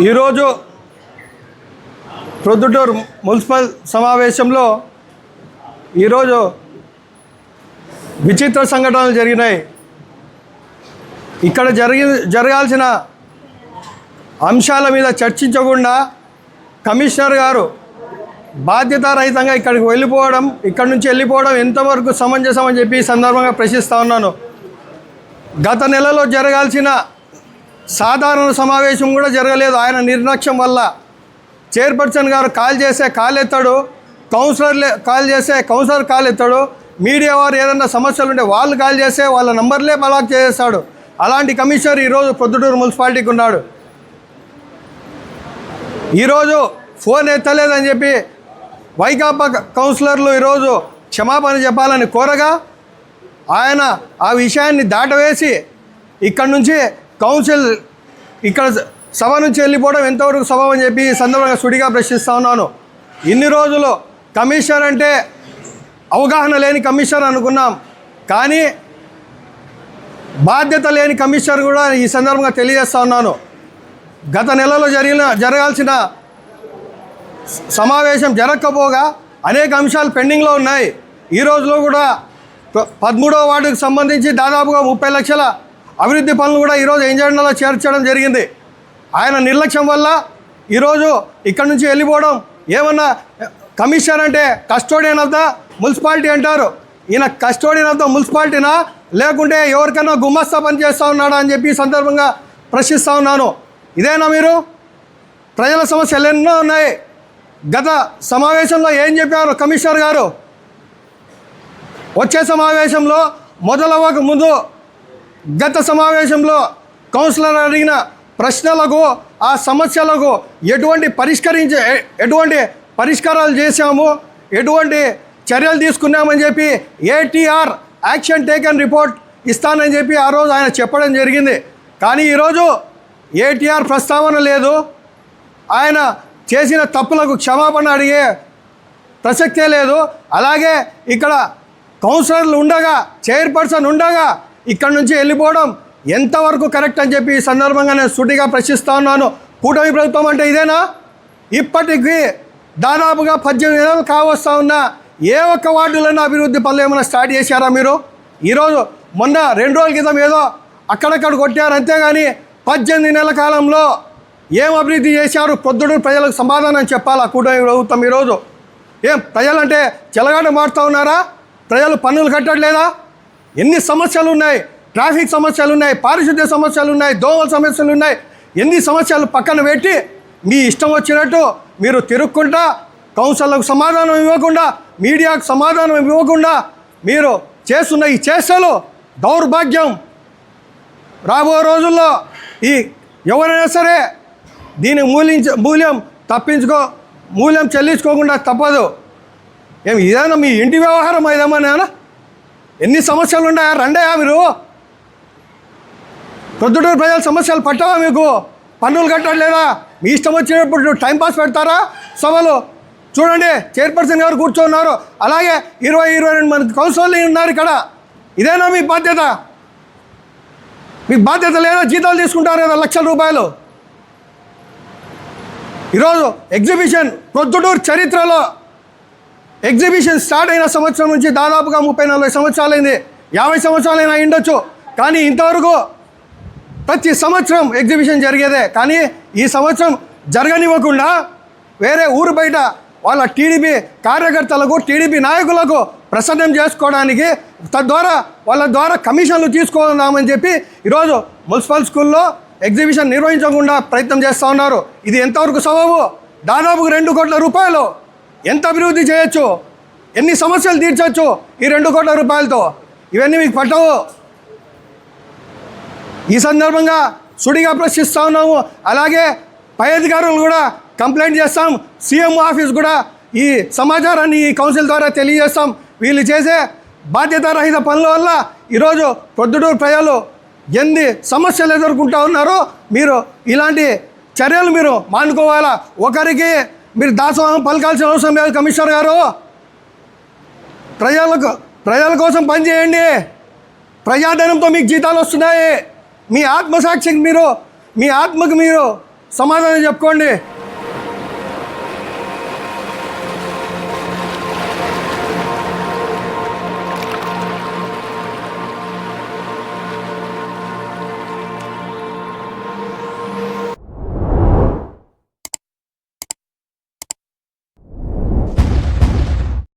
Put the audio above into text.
ఈరోజు ప్రొద్దుటూరు మున్సిపల్ సమావేశంలో ఈరోజు విచిత్ర సంఘటనలు జరిగినాయి. ఇక్కడ జరిగి జరగాల్సిన అంశాల మీద చర్చించకుండా కమిషనర్ గారు బాధ్యతారహితంగా ఇక్కడికి వెళ్ళిపోవడం ఇక్కడ నుంచి వెళ్ళిపోవడం ఎంతవరకు సమంజసం అని చెప్పి ఈ సందర్భంగా ప్రశ్నిస్తూ ఉన్నాను. గత నెలలో జరగాల్సిన సాధారణ సమావేశం కూడా జరగలేదు. ఆయన నిర్లక్ష్యం వల్ల చైర్పర్సన్ గారు కాల్ చేసే కాల్ ఎత్తాడు కౌన్సిలర్లే కాల్ చేసే కౌన్సిలర్ కాల్ ఎత్తాడు మీడియా వారు ఏదైనా సమస్యలు ఉంటే వాళ్ళు కాల్ చేస్తే వాళ్ళ నంబర్లే బ్లాక్ చేసేస్తాడు. అలాంటి కమిషనర్ ఈరోజు పొద్దుటూరు మున్సిపాలిటీకి ఉన్నాడు. ఈరోజు ఫోన్ ఎత్తలేదని చెప్పి వైకాపా కౌన్సిలర్లు ఈరోజు క్షమాపణ చెప్పాలని కోరగా ఆయన ఆ విషయాన్ని దాటవేసి ఇక్కడ నుంచి కౌన్సిల్ ఇక్కడ సభ నుంచి వెళ్ళిపోవడం ఎంతవరకు సభ అని చెప్పి ఈ సందర్భంగా సుడిగా ప్రశ్నిస్తూ ఉన్నాను. ఇన్ని రోజులు కమిషనర్ అంటే అవగాహన లేని కమిషనర్ అనుకున్నాం. కానీ బాధ్యత లేని కమిషనర్ కూడా ఈ సందర్భంగా తెలియజేస్తా ఉన్నాను. గత నెలలో జరిగిన జరగాల్సిన సమావేశం జరగకపోగా అనేక అంశాలు పెండింగ్లో ఉన్నాయి. ఈ రోజులో కూడా ప- పదమూడవ వార్డుకు సంబంధించి దాదాపుగా ముప్పై లక్షల అభివృద్ధి పనులు కూడా ఈరోజు ఎజెండాలో చేర్చడం జరిగింది. ఆయన నిర్లక్ష్యం వల్ల ఈరోజు ఇక్కడ నుంచి వెళ్ళిపోవడం ఏమన్నా కమిషనర్ అంటే కస్టోడియన్ ఆఫ్ ద మున్సిపాలిటీ అంటారు. ఈయన కస్టోడియన్ ఆఫ్ ద మున్సిపాలిటీనా? లేకుంటే ఎవరికైనా గుమ్మస్తా పని చేస్తూ ఉన్నాడా అని చెప్పి సందర్భంగా ప్రశ్నిస్తూ ఉన్నాను. ఇదేనా మీరు? ప్రజల సమస్యలు ఎన్నో ఉన్నాయి. గత సమావేశంలో ఏం చెప్పారు కమిషనర్ గారు? వచ్చే సమావేశంలో మొదలవ్వక ముందు గత సమావేశంలో కౌన్సిలర్ అడిగిన ప్రశ్నలకు ఆ సమస్యలకు ఎటువంటి పరిష్కరించే ఎటువంటి పరిష్కారాలు చేశాము ఎటువంటి చర్యలు తీసుకున్నామని చెప్పి ఏటీఆర్ యాక్షన్ టేకన్ రిపోర్ట్ ఇస్తానని చెప్పి ఆ రోజు ఆయన చెప్పడం జరిగింది. కానీ ఈరోజు ఏటీఆర్ ప్రస్తావన లేదు. ఆయన చేసిన తప్పులకు క్షమాపణ అడిగే ప్రసక్తే లేదు. అలాగే ఇక్కడ కౌన్సిలర్లు ఉండగా చైర్పర్సన్ ఉండగా ఇక్కడ నుంచి వెళ్ళిపోవడం ఎంతవరకు కరెక్ట్ అని చెప్పి ఈ సందర్భంగా నేను సూటిగా ప్రశ్నిస్తా ఉన్నాను. కూటమి ప్రభుత్వం అంటే ఇదేనా? ఇప్పటికీ దాదాపుగా పద్దెనిమిది నెలలు కావస్తా ఉన్నా ఏ ఒక్క వార్డులైనా అభివృద్ధి పనులు ఏమైనా స్టార్ట్ చేశారా మీరు? ఈరోజు మొన్న రెండు రోజుల క్రితం ఏదో అక్కడక్కడ కొట్టారు అంతేగాని పద్దెనిమిది నెలల కాలంలో ఏం అభివృద్ధి చేశారు? పొద్దుడు ప్రజలకు సమాధానం చెప్పాలా కూటమి ప్రభుత్వం ఈరోజు? ఏం ప్రజలంటే చెలగాట మారుతూ ఉన్నారా? ప్రజలు పన్నులు కట్టట్లేదా? ఎన్ని సమస్యలు ఉన్నాయి ట్రాఫిక్ సమస్యలు ఉన్నాయి పారిశుద్ధ్య సమస్యలు ఉన్నాయి దోమల సమస్యలు ఉన్నాయి ఎన్ని సమస్యలు పక్కన పెట్టి మీ ఇష్టం వచ్చినట్టు మీరు తిరుక్కుంటా కౌన్సిలర్లకు సమాధానం ఇవ్వకుండా మీడియాకు సమాధానం ఇవ్వకుండా మీరు చేస్తున్న ఈ చేష్టలు దౌర్భాగ్యం. రాబో రోజుల్లో ఈ ఎవరైనా సరే దీని మూలించ మూల్యం తప్పించుకో మూల్యం చెల్లించుకోకుండా తప్పదు. ఏమి ఇదేనా మీ ఇంటి వ్యవహారం ఏదేమన్నా ఎన్ని సమస్యలు ఉన్నాయా? రండయా మీరు. ప్రొద్దుటూరు ప్రజల సమస్యలు పట్టవా మీకు? పన్నులు కట్టట్లేదా? మీ ఇష్టం వచ్చినప్పుడు టైంపాస్ పెడతారా? సభలు చూడండి చైర్పర్సన్ గారు కూర్చున్నారు. అలాగే ఇరవై ఇరవై రెండు మంది కౌన్సిలర్లు ఉన్నారు ఇక్కడ. ఇదేనా మీ బాధ్యత? మీ బాధ్యత లేదా? జీతాలు తీసుకుంటారు కదా లక్షల రూపాయలు. ఈరోజు ఎగ్జిబిషన్ ప్రొద్దుటూరు చరిత్రలో ఎగ్జిబిషన్ స్టార్ట్ అయిన సంవత్సరం నుంచి దాదాపుగా ముప్పై నలభై సంవత్సరాలైంది. యాభై సంవత్సరాలైనా ఉండొచ్చు కానీ ఇంతవరకు ప్రతి సంవత్సరం ఎగ్జిబిషన్ జరిగేదే. కానీ ఈ సంవత్సరం జరగనివ్వకుండా వేరే ఊరు బయట వాళ్ళ టీడీపీ కార్యకర్తలకు టీడీపీ నాయకులకు ప్రసన్నం చేసుకోవడానికి తద్వారా వాళ్ళ ద్వారా కమిషన్లు తీసుకుందామని చెప్పి ఈరోజు మున్సిపల్ స్కూల్లో ఎగ్జిబిషన్ నిర్వహించకుండా ప్రయత్నం చేస్తూ ఉన్నారు. ఇది ఎంతవరకు సబబు? దాదాపు రెండు కోట్ల రూపాయలు. ఎంత అభివృద్ధి చేయొచ్చు? ఎన్ని సమస్యలు తీర్చవచ్చు ఈ రెండు కోట్ల రూపాయలతో? ఇవన్నీ మీకు పట్టవు. ఈ సందర్భంగా సుడిగా ప్రశ్నిస్తూ ఉన్నాము. అలాగే పై అధికారులు కూడా కంప్లైంట్ చేస్తాం. సీఎం ఆఫీస్ కూడా ఈ సమాచారాన్ని ఈ కౌన్సిల్ ద్వారా తెలియజేస్తాం. వీళ్ళు చేసే బాధ్యతారహిత పనుల వల్ల ఈరోజు ప్రొద్దుటూరు ప్రజలు ఎన్ని సమస్యలు ఎదుర్కొంటూ ఉన్నారో మీరు ఇలాంటి చర్యలు మీరు మానుకోవాలా? ఒకరికి మీరు దాసోహం పలకాల్సిన అవసరం లేదు కమిషనర్ గారు. ప్రజలకు ప్రజల కోసం పనిచేయండి ప్రజాధనంతో మీకు జీతాలు వస్తున్నాయి. మీ ఆత్మసాక్షికి మీరు మీ ఆత్మకు మీరు సమాధానం చెప్పుకోండి.